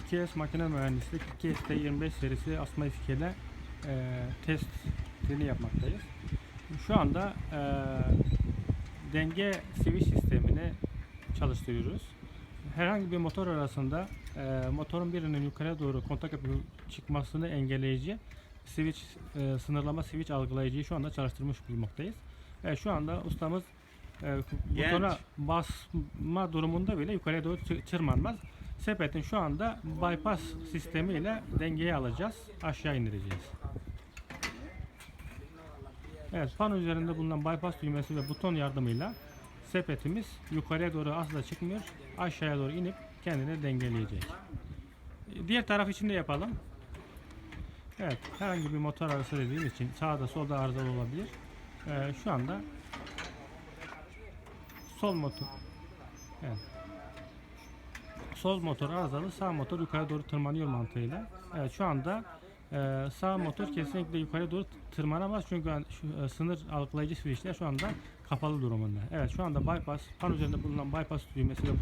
2S makine mühendislik 2ST25 serisi asma ile e, testini yapmaktayız. Şu anda e, denge switch sistemini çalıştırıyoruz. Herhangi bir motor arasında e, motorun birinin yukarıya doğru kontak yapıp çıkmasını engelleyici switch e, sınırlama switch algılayıcıyı şu anda çalıştırmış bulunmaktayız. E, şu anda ustamız e, butona basma durumunda bile yukarıya doğru çı- tırmanmaz. Sepetin şu anda bypass sistemiyle dengeye alacağız. Aşağı indireceğiz. Evet, fan üzerinde bulunan bypass düğmesi ve buton yardımıyla sepetimiz yukarıya doğru asla çıkmıyor. Aşağıya doğru inip kendini dengeleyecek. Diğer taraf için de yapalım. Evet, herhangi bir motor arası dediğim için sağda solda arızalı olabilir. Ee, şu anda sol motor evet. Sol motor arızalı, sağ motor yukarı doğru tırmanıyor mantığıyla. Evet, şu anda e, sağ motor kesinlikle yukarı doğru tırmanamaz çünkü an- şu, e, sınır algılayıcı switchler şu anda kapalı durumunda. Evet, şu anda bypass, fan üzerinde bulunan bypass düğmesi ve buton